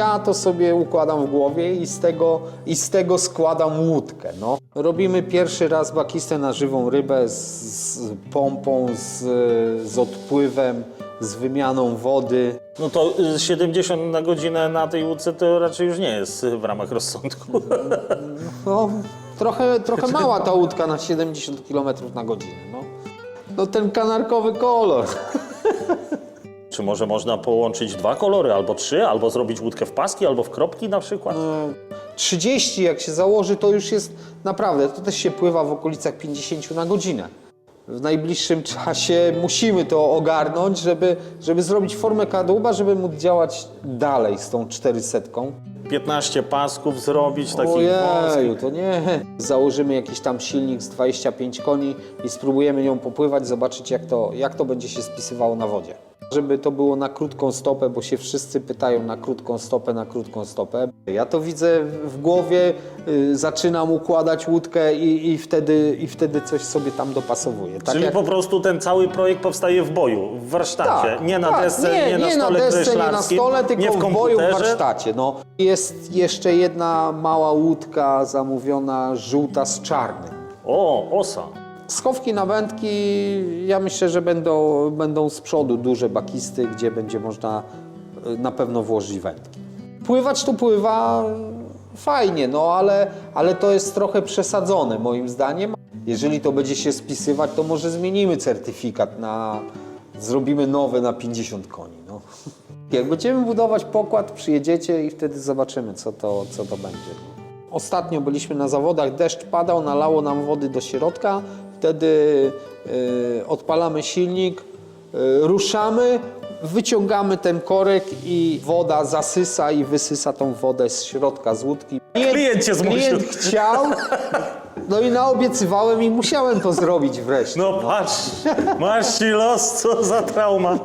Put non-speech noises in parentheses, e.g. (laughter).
ja to sobie układam w głowie i z tego, i z tego składam łódkę. No. Robimy pierwszy raz bakistę na żywą rybę z, z pompą, z, z odpływem, z wymianą wody. No to y, 70 na godzinę na tej łódce to raczej już nie jest y, w ramach rozsądku. (laughs) No, trochę, trochę mała ta łódka na 70 km na godzinę. No. no ten kanarkowy kolor. Czy może można połączyć dwa kolory, albo trzy, albo zrobić łódkę w paski, albo w kropki na przykład? 30 jak się założy, to już jest naprawdę, to też się pływa w okolicach 50 na godzinę. W najbliższym czasie musimy to ogarnąć, żeby, żeby zrobić formę kadłuba, żeby móc działać dalej z tą 400. 15 pasków zrobić, takich Ojeju, wąskich. to nie. Założymy jakiś tam silnik z 25 koni i spróbujemy nią popływać, zobaczyć jak to, jak to będzie się spisywało na wodzie. Żeby to było na krótką stopę, bo się wszyscy pytają na krótką stopę, na krótką stopę. Ja to widzę w głowie, y, zaczynam układać łódkę i, i, wtedy, i wtedy coś sobie tam dopasowuję. Tak Czyli jak- po prostu ten cały projekt powstaje w boju, w warsztacie. nie na tak, desce, nie, na nie stole na desce, nie na kreślarskim, stole, tylko nie w w boju w komputerze. warsztacie. No. Jest jeszcze jedna mała łódka zamówiona, żółta z czarnym. O, osa. Schowki na wędki, ja myślę, że będą, będą z przodu duże bakisty, gdzie będzie można y, na pewno włożyć wędki. Pływać tu pływa fajnie, no ale, ale to jest trochę przesadzone moim zdaniem. Jeżeli to będzie się spisywać, to może zmienimy certyfikat na... Zrobimy nowe na 50 koni. No. (laughs) Jak będziemy budować pokład, przyjedziecie i wtedy zobaczymy, co to, co to będzie. Ostatnio byliśmy na zawodach, deszcz padał, nalało nam wody do środka, wtedy y, odpalamy silnik, y, ruszamy, wyciągamy ten korek i woda zasysa i wysysa tą wodę z środka z łódki. Klient cię zmusił. Klient chciał, no i naobiecywałem i musiałem to zrobić wreszcie. No patrz, masz ci los, co za trauma.